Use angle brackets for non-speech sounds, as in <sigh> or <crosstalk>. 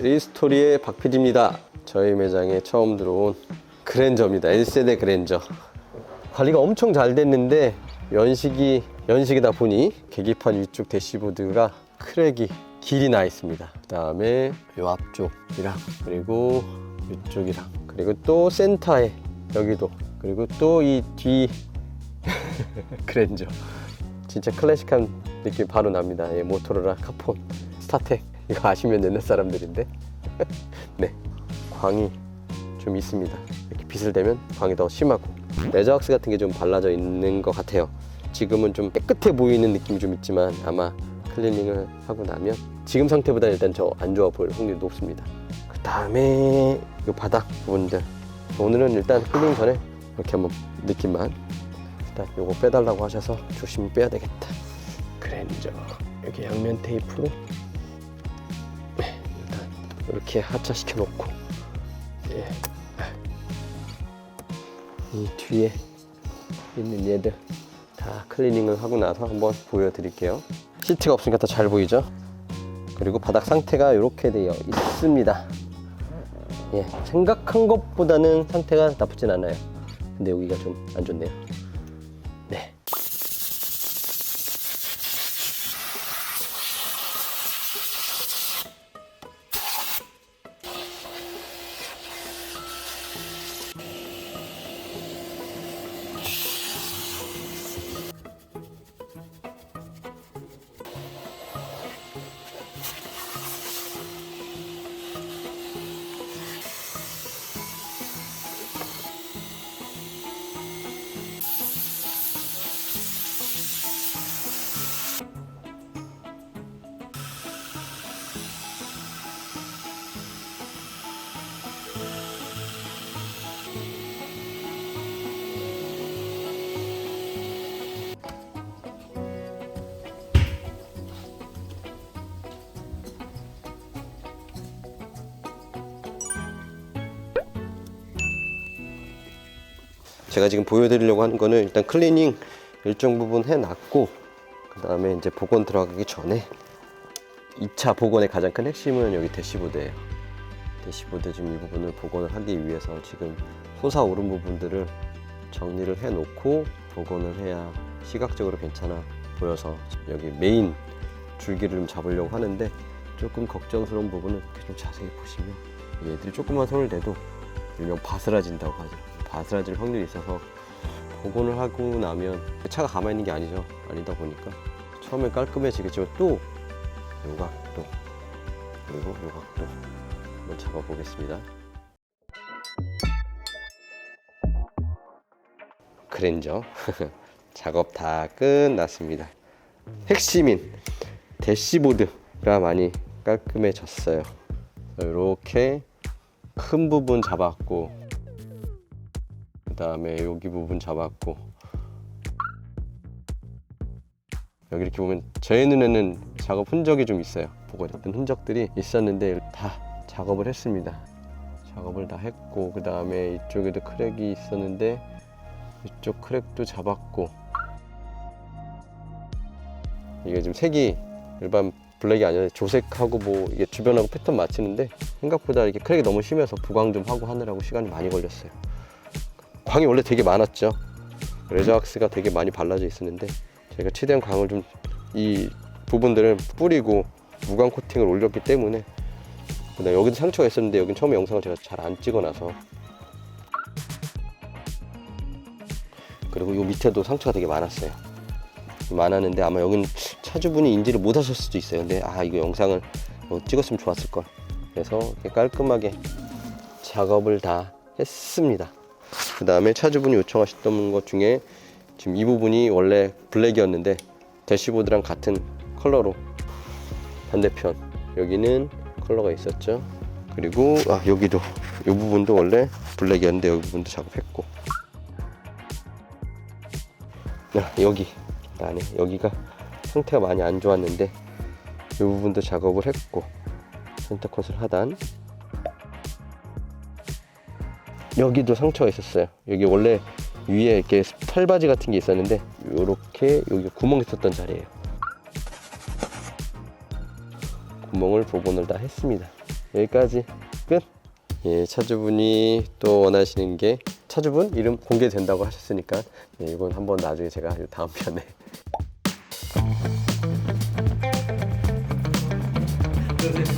리스토리의 박PD입니다. 저희 매장에 처음 들어온 그랜저입니다. 1세대 그랜저. 관리가 엄청 잘 됐는데 연식이 연식이다 보니 계기판 위쪽 대시보드가 크랙이 길이 나 있습니다. 그 다음에 이 앞쪽이랑 그리고 이쪽이랑 그리고 또 센터에 여기도 그리고 또 이 뒤 <laughs> 그랜저 진짜 클래식한 느낌 바로 납니다. 예, 모토로라 카폰 스타텍 이거 아시면 옛날 사람들인데 <laughs> 네 광이 좀 있습니다. 이렇게 빛을 대면 광이 더 심하고 레저왁스 같은 게 좀 발라져 있는 것 같아요. 지금은 좀 깨끗해 보이는 느낌이 좀 있지만 아마 클리닝을 하고 나면 지금 상태보다 일단 저 안 좋아 보일 확률이 높습니다. 그 다음에 이 바닥 부분들 오늘은 일단 클리닝 전에 이렇게 한번 느낌만 일단 요거 빼달라고 하셔서 조심히 빼야 되겠다. 그랜저 여기 양면 테이프로 이렇게 하차시켜 놓고 예. 이 뒤에 있는 얘들 다 클리닝을 하고 나서 한번 보여드릴게요. 시트가 없으니까 더 잘 보이죠? 그리고 바닥 상태가 이렇게 되어 있습니다. 예, 생각한 것보다는 상태가 나쁘진 않아요. 근데 여기가 좀 안 좋네요. 제가 지금 보여드리려고 하는 거는 일단 클리닝 일정 부분 해놨고 그 다음에 이제 복원 들어가기 전에 2차 복원의 가장 큰 핵심은 여기 대시보드예요. 대시보드 지금 이 부분을 복원을 하기 위해서 지금 솟아오른 부분들을 정리를 해 놓고 복원을 해야 시각적으로 괜찮아 보여서 여기 메인 줄기를 좀 잡으려고 하는데 조금 걱정스러운 부분은 좀 자세히 보시면 얘들이 조금만 손을 대도 일명 바스라진다고 하죠. 바스라질 확률이 있어서 복원을 하고 나면 차가 가만히 있는 게 아니죠. 아니다 보니까 처음엔 깔끔해지겠지만 또 요각도 그리고 요각도 한번 잡아보겠습니다. 그랜저 <laughs> 작업 다 끝났습니다. 핵심인 대시보드가 많이 깔끔해졌어요. 이렇게 큰 부분 잡았고 그 다음에 여기 부분 잡았고. 여기 이렇게 보면 제 눈에는 작업 흔적이 좀 있어요. 보고했던 흔적들이 있었는데 다 작업을 했습니다. 작업을 다 했고 그 다음에 이쪽에도 크랙이 있었는데 이쪽 크랙도 잡았고. 이게 지금 색이 일반 블랙이 아니라 조색하고 뭐 이게 주변하고 패턴 맞추는데 생각보다 이렇게 크랙이 너무 심해서 부광 좀 하고 하느라고 시간이 많이 걸렸어요. 광이 원래 되게 많았죠. 레저왁스가 되게 많이 발라져 있었는데 제가 최대한 광을 좀 이 부분들을 뿌리고 무광 코팅을 올렸기 때문에 그다음에 여기도 상처가 있었는데 여긴 처음에 영상을 제가 잘 안 찍어놔서 그리고 이 밑에도 상처가 되게 많았어요. 많았는데 아마 여긴 차주분이 인지를 못 하셨을 수도 있어요. 근데 아 이거 영상을 뭐 찍었으면 좋았을 걸. 그래서 깔끔하게 작업을 다 했습니다. 그 다음에 차주분이 요청하셨던 것 중에 지금 이 부분이 원래 블랙이었는데 대시보드랑 같은 컬러로 반대편 여기는 컬러가 있었죠. 그리고 아 여기도 이 부분도 원래 블랙이었는데 여기 부분도 작업했고 아, 여기 안에 여기가 상태가 많이 안 좋았는데 이 부분도 작업을 했고 센터컷을 하단 여기도 상처가 있었어요. 여기 원래 위에 이렇게 털바지 같은 게 있었는데 이렇게 여기 구멍이 있었던 자리예요. 구멍을 복원을 다 했습니다. 여기까지 끝. 예, 차주분이 또 원하시는 게 차주분 이름 공개된다고 하셨으니까 예, 이건 한번 나중에 제가 다음 편에 <laughs>